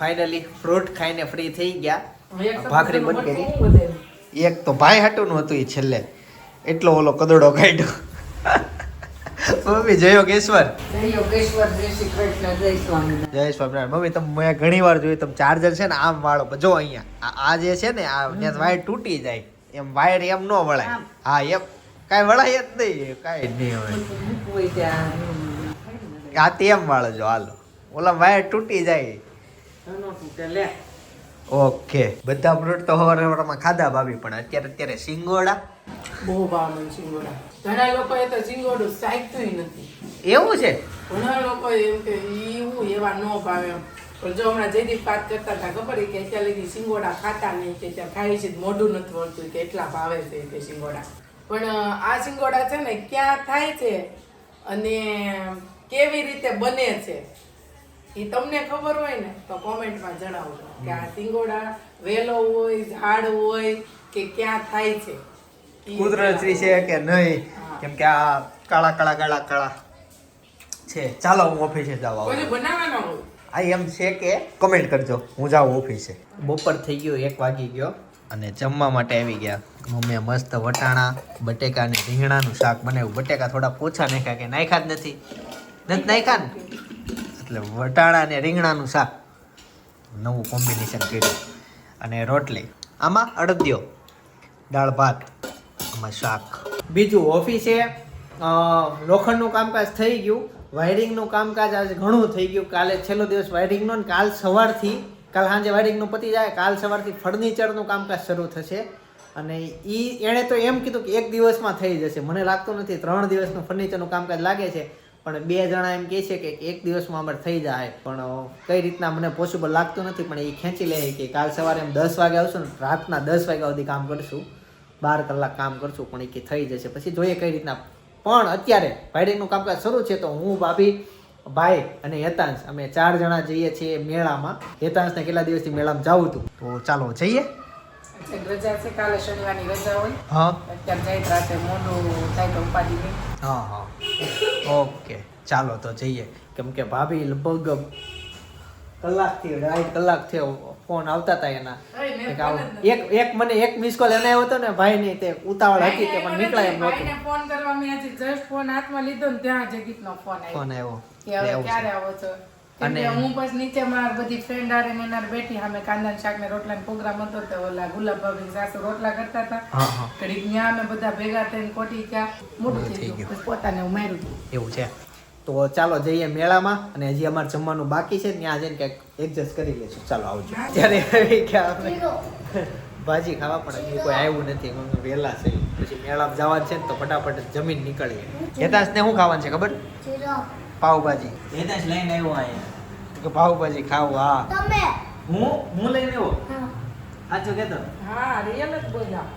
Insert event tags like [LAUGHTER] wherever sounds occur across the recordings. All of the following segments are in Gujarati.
ફાઇનલી ફ્રૂટ ખાઈને ફ્રી થઈ ગયા. ભાખરી બંધ કરી એક તો ભાઈ હાટું નું હતું એ છેલ્લે. એટલો ઓલો કદડો કાઢ્યો. મમ્મી જય યોગેશ્વર. જય સ્વામિનારાયણ. મમ્મી તમે મેં ઘણી વાર જોયું તમે ચાર્જર છે ને આમ વાળો. જો અહીંયા આ- જે છે ને આ ત્યાં વાયર તૂટી જાય. એમ વાયર એમ ન વળાય. હા એમ. કાંઈ વળાય જ નહીં. કાંઈ નહીં હોય ત્યાં. આ તેમ વાળો જો હાલો. ઓલા વાયર તૂટી જાય. ઓકે. બધા ફ્રૂટ તો હવાર હવારમાં ખાધા ભાભી પણ અત્યારે અત્યારે સિંગોડા. બહુ ભાવ સિંગોડા. ઘણા લોકોએ તો સિંગોડું સાચતું નથી. એવું છે? ઘણા લોકો એમ કે એવું એવા ન ભાવે પણ જો હમણાં જયદીપ વાત કરતા હતા ખબર કે અત્યારે લગી સિંગોડા ખાતા નહીં કે ત્યાં ખાઈ છે મોઢું નથી વળતું કે એટલા ભાવે છે કે સિંગોડા. પણ આ સિંગોડા છે ને ક્યાં થાય છે અને કેવી રીતે બને છે? એ તમને ખબર હોય ને તો કોમેન્ટમાં જણાવજો કે આ સિંગોડા વેલો હોય ઝાડ હોય કે ક્યાં થાય છે. કુદરતી છે કે નહીં કેમ કે આ કાળા કાળા કાળા કાળા છે. ચાલો હું ઓફિસે જાવ કોઈને બનાવવાનો આ એમ છે કે કમેન્ટ કરજો. હું જાઉં ઓફિસે. બપોર થઈ ગયો એક વાગી ગયો. અને જમવા માટે આવી ગયા. મમ્મીએ મસ્ત વટાણા બટેકા અને રીંગણાનું શાક બનાવ્યું. બટેકા થોડા પોછા નાખ્યા કે નાખ્યા જ નથી. નથી નાખ્યા ને? એટલે વટાણા અને રીંગણાનું શાક. નવું કોમ્બિનેશન કર્યું. અને રોટલી. આમાં અડદિયો, દાળ ભાત, આમાં શાક. બીજું ઓફિસે લોખંડનું કામકાજ થઈ ગયું. વાયરિંગનું કામકાજ આજે ઘણું થઈ ગયું. કાલે છેલ્લો દિવસ વાયરિંગનો ને કાલ સવારથી, કાલ સાંજે વાયરિંગનું પતી જાય, કાલ સવારથી ફર્નિચરનું કામકાજ શરૂ થશે. અને એ એણે તો એમ કીધું કે એક દિવસમાં થઈ જશે. મને લાગતું નથી, ત્રણ દિવસનું ફર્નિચરનું કામકાજ લાગે છે. પણ બે જણા એમ કહે છે કે એક દિવસમાં અમારે થઈ જાય. પણ કઈ રીતના મને પોસિબલ લાગતું નથી પણ એ ખેંચી લે કે કાલ સવારે એમ દસ વાગે આવશું ને રાતના દસ વાગ્યા સુધી કામ કરશું. બાર કલાક કામ કરશું પણ એ કે થઈ જશે. પછી જોઈએ કઈ રીતના. પણ અત્યારે વાયરિંગનું કામકાજ શરૂ છે તો હું ભાભી ભાઈ અને હેતાંશ અમે ચાર જણા જઈએ છીએ મેળામાં. હેતાંશને કેટલા દિવસથી મેળામાં જવું હતું? તો ચાલો જઈએ. રજા છે કાલે શનિવારની રજા હોય. હા. અત્યારે જાય રાતે મોડું થાય તો ઉપાધિ હા હા. ઓકે ચાલો તો જઈએ. કેમ કે ભાભી લગભગ કલાકથી અઢાઈ કલાક થયો ફોન આવતા હતા એના. એક એક મને એક મિસ કોલ એને આવ્યો હતો ને ભાઈ ની તે ઉતાવળ હતી તે પણ નીકળાય એમ નહોતું. ફોન કરવા મેં જસ્ટ ફોન હાથમાં લીધો ને ત્યાં જગીતનો ફોન આવ્યો. ફોન આવ્યો. ક્યારે આવો છો? અને- હું બસ નીચે માર બધી ફ્રેન્ડ આરે ને બેઠી સામે કાંદાન શાક ને રોટલા પ્રોગ્રામ હતો તો ઓલા ગુલાબ ભાભી સાસુ રોટલા કરતા હતા. હા હા. ઘડીક ન્યા અમે બધા ભેગા થઈને કોટી ક્યાં મોટું થઈ ગયું. પોતાને હું માર્યું એવું છે. તો ચાલો જઈએ મેળામાં અને હજી અમારે જમવાનું બાકી છે. ત્યાં જઈને ક્યાંક એડજસ્ટ કરી લેશું ચાલો આવજો. ત્યારે ભાજી ખાવા પણ હજી કોઈ આવ્યું નથી. વહેલા છે. પછી મેળામાં જવાનું છે ને તો ફટાફટ જમીન નીકળીએ. હેતાંશ ને શું ખાવાનું છે ખબર? પાવભાજી હેતાંશ લઈને આવ્યો અહીંયા. કે પાવભાજી ખાવ હા. તમે? હું? હું લઈને આવ્યો? સાચું કેતો. હા રિયલ જ બોલ્યા.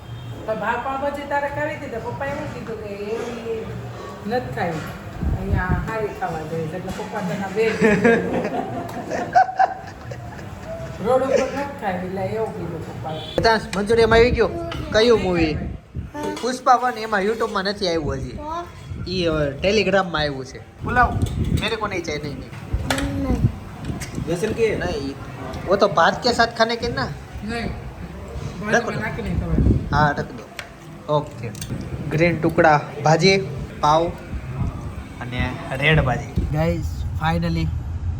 તો ભાપા પાવભાજી તારે કરી દીધા પપ્પાએ એવું કીધું કે એવી નથી ખાવી અહીંયા હારી ખાવા જોઈએ એટલે પપ્પા તેના બે રોડ ઉપર નથી ખાવી એટલે એવું કીધું પપ્પાએ. હેતાંશ મંચુરિયમ આવી ગયો? કયું મૂવી પુષ્પા વન એમાં યુટ્યુબમાં નથી આવ્યું હજી. તો ये टेलीग्राम में આવ્યું છે પુલાવ मेरे को नहीं चाहिए नहीं नहीं जैसे कि नहीं वो तो भात के साथ खाने के ना નહીં રાખો. ભાજીમાં નાખી નહીં ખવાય हाँ रख दो ओके ग्रीन ટુકડા ભાજી પાવ અને રેડ ભાજી ગાઈસ ફાઇનલી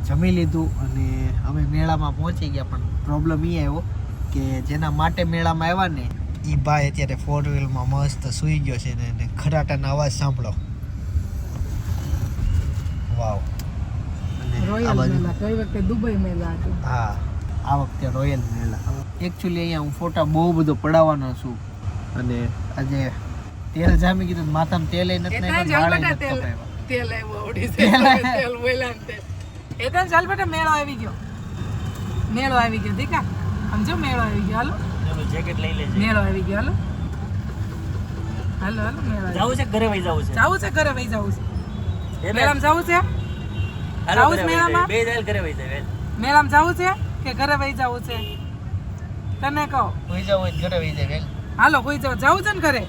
જમી લીધું અને અમે મેળામાં પહોંચી ગયા પણ પ્રોબ્લેમ એ આવ્યો કે જેના માટે મેળામાં આવ્યા ને એ ભાઈ અત્યારે ફોર વ્હીલમાં મસ્ત સૂઈ ગયો છે ને એને ખરાટાનો અવાજ સાંભળો વાવ. રોયલ મેલા. કઈ વખતે દુબઈ મેલા હતું. હા આ વખતે રોયલ મેળા એકચ્યુઅલી અહીંયા હું ફોટા બહુ બધો પડાવવાનો છું. અને આજે તેલ જામી કીધું તો માથામાં તેલ નથી નાખ્યું, તેલ આવ્યો ઓડી તેલ બોલ્યા એ તો ચાલ બેટા મેળો આવી ગયો. મેળો આવી ગયો દીકા. સમજો મેળો આવી ગયો. હાલો. જેકેટ લઈ લેજે. મેળો આવી ગયો હાલો. હાલો હાલો મેળો જવું છે ઘરે વહી જાવું છે? જાવું છે ઘરે વહી જવું છે. મેળામાં જવું છે? જવું મેળામાં? બે જાય ઘરે વહી જાય મેળામાં જવું છે કે ઘરે વહી જવું છે? તને કહો. હોઈ જવું હોય ઘરે વહી જાય વેલ. હાલો કોઈ જાવ. જવું છે ને ઘરે?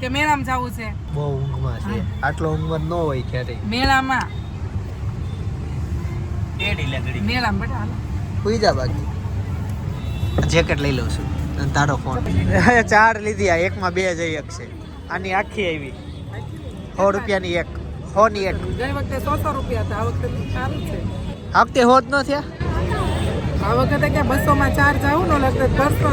કે મેળામાં જવું છે? બહુ ઊંઘમાં છે. આટલો ઊંઘમાં ન હોય ક્યારેય. મેળામાં? તે લગડી. મેળામાં બેટા હાલો. કોઈ જા બાકી. જેકેટ લઈ લઉં છું અને તારો ફોન. [LAUGHS] ચાર લીધી આ એકમાં બે જઈ છે. આની આખી આવી. સો રૂપિયાની એક. સો ની એક. ગઈ વખતે સો સો રૂપિયા હતા આ વખતે સારું છે. આ વખતે હોત ન થયા? આ વખતે કે બસો માં ચાર જાવું ને લગભગ બસો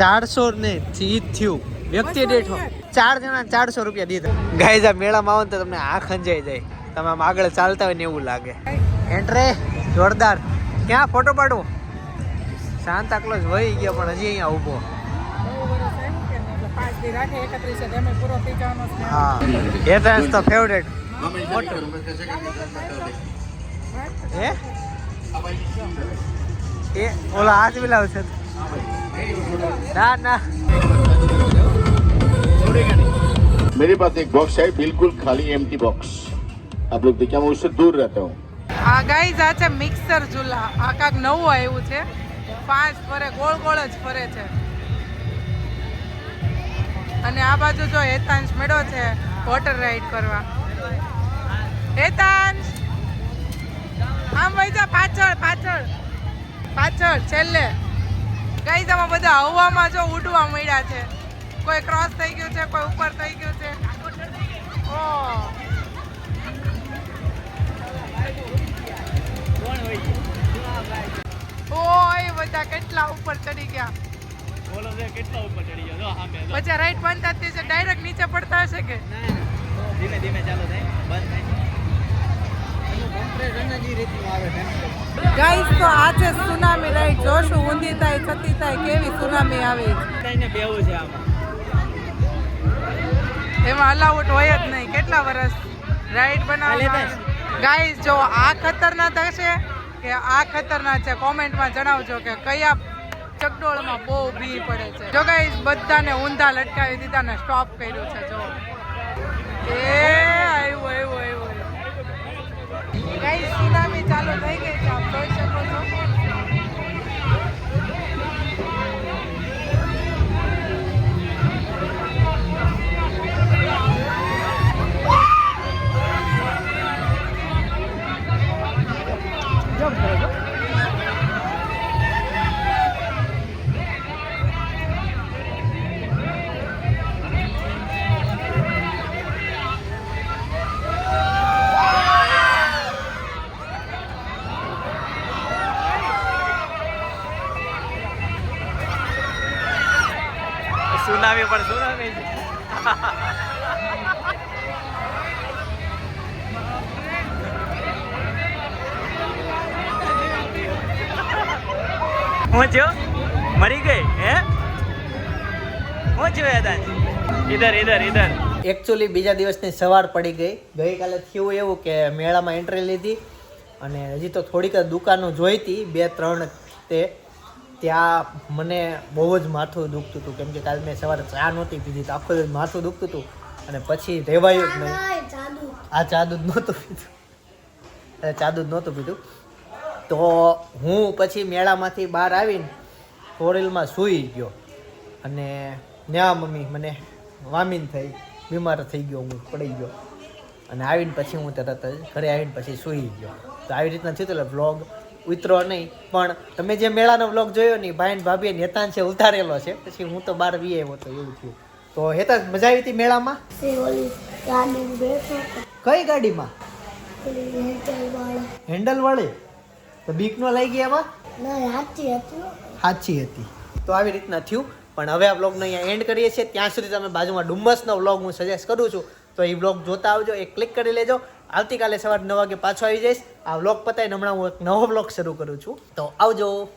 ચારસો ને ઈ થયું. વ્યક્તિ દીઠ ચાર જણા ચારસો રૂપિયા દીધા. ગાય જા મેળામાં આવો ને તો તમને આ ખંજાઈ જાય. તમે આમ આગળ ચાલતા હોય ને એવું લાગે. એન્ટ્રે જોરદાર. ક્યાં ફોટો પાડવો? શાંતા ક્લોઝ વહી ગયો પણ હજી અહીંયા ઊભો. પાંચ દી રાખે એકત્રીસ એમ પૂરો થઈ જવાનો છે હા એ તો તો ફેવરેટ હે એ ઓલા હાથ મિલાવશે ના ના मेरे पास एक बॉक्स है बिल्कुल खाली एम्प्टी बॉक्स आप लोग देखिए मैं उससे दूर रहता हूँ આ ગાઈઝ આ છે મિક્સર ચૂલા આ કાંક નવું આવ્યું છે પાંચ ફરે ગોળ ગોળ જ ફરે છે અને આ બાજુ જો હેતાંશ મેળો છે વોટર રાઈડ કરવા. હેતાંશ! આમ વહી જા, પાછળ પાછળ પાછળ, છેલ્લે. ગાઈઝ તમે બધા હવામાં જો ઉડવા મળ્યા છે. કોઈ ક્રોસ થઈ ગયું છે, કોઈ ઉપર થઈ ગયું છે. ઓ. ઓય, બધા કેટલા ઉપર ચડી ગયા? છે કેટલા ઉપર ચડી ગયો? સામે પછી રાઈટ બંધ થતી છે ડાયરેક્ટ નીચે પડતા હશે કે? ધીમે ધીમે ચાલુ થાય. બંધ ગાઈસ તો આ છે. સુનામી રાઈડ જોશું. ઊંધી થાય થતી થાય કેવી સુનામી આવે? બેવું છે આમાં. એમાં અલાઉટ હોય જ નહીં. કેટલા વર્ષ રાઈડ બનાવવા ગાઈસ જો. આ ખતરનાક હશે કે આ ખતરનાક છે કોમેન્ટમાં જણાવજો કે કયા ચકડોળમાં બહુ ભી પડે છે. જો ગાઈસ બધાને ઊંધા લટકાવી દીધા ને સ્ટોપ કર્યું છે, જો. એ આવ્યું આવ્યું આવ્યું ગાઈસ સુનામી ચાલુ થઈ ગઈ છે સુનામી પણ સુનામી હું મરી ગઈ, હે? હું થયો યાદાન ઇધર ઇધર બીજા દિવસની સવાર પડી ગઈ. ગઈકાલે થયું એવું કે મેળામાં એન્ટ્રી લીધી અને હજી તો થોડીક દુકાનો જોઈતી, બે, ત્રણ તે ત્યાં મને બહુ જ માથું દુખતું હતું. કેમ કે કાલે મેં સવારે ચા નહોતી પીધી તો આખો દિવસ માથું દુખતું હતું. અને પછી રહેવાયું જ નહીં. આ ચાદુ જ નહોતું પીધું. ચા દૂધ જ નહોતું પીધું. તો હું પછી મેળામાંથી બહાર આવીને કોરેલમાં સૂઈ ગયો. અને ન્યા મમ્મી મને વામીન થઈ બીમાર થઈ ગયો હું પડી ગયો. અને આવીને પછી હું તરત જ ઘરે આવીને પછી સૂઈ ગયો. તો આવી રીતના થયું એટલે વ્લોગ ઉતરો નહીં. પણ તમે જે મેળાનો વ્લોગ જોયો ને ભાઈ ને ભાભી છે ઉતારેલો છે. પછી હું તો બહાર વી આવ્યો તો એવું થયું. તો હેતા મજા આવી હતી મેળામાં? કઈ ગાડીમાં? હેન્ડલ વાળી તો બીક નો લઈ ગયા એમાં? સાચી હતી. તો આવી રીતના થયું. પણ હવે આ બ્લોગને અહીંયા એન્ડ કરીએ છીએ. ત્યાં સુધી તમે બાજુમાં ડુમ્મસનો વ્લોગ હું સજેસ્ટ કરું છું. તો એ બ્લોગ જોતા આવજો એ ક્લિક કરી લેજો. આવતીકાલે સવારે નવ વાગે પાછો આવી જઈશ. આ વ્લોગ પતાવીને હમણાં હું એક નવો વ્લોગ શરૂ કરું છું. તો આવજો.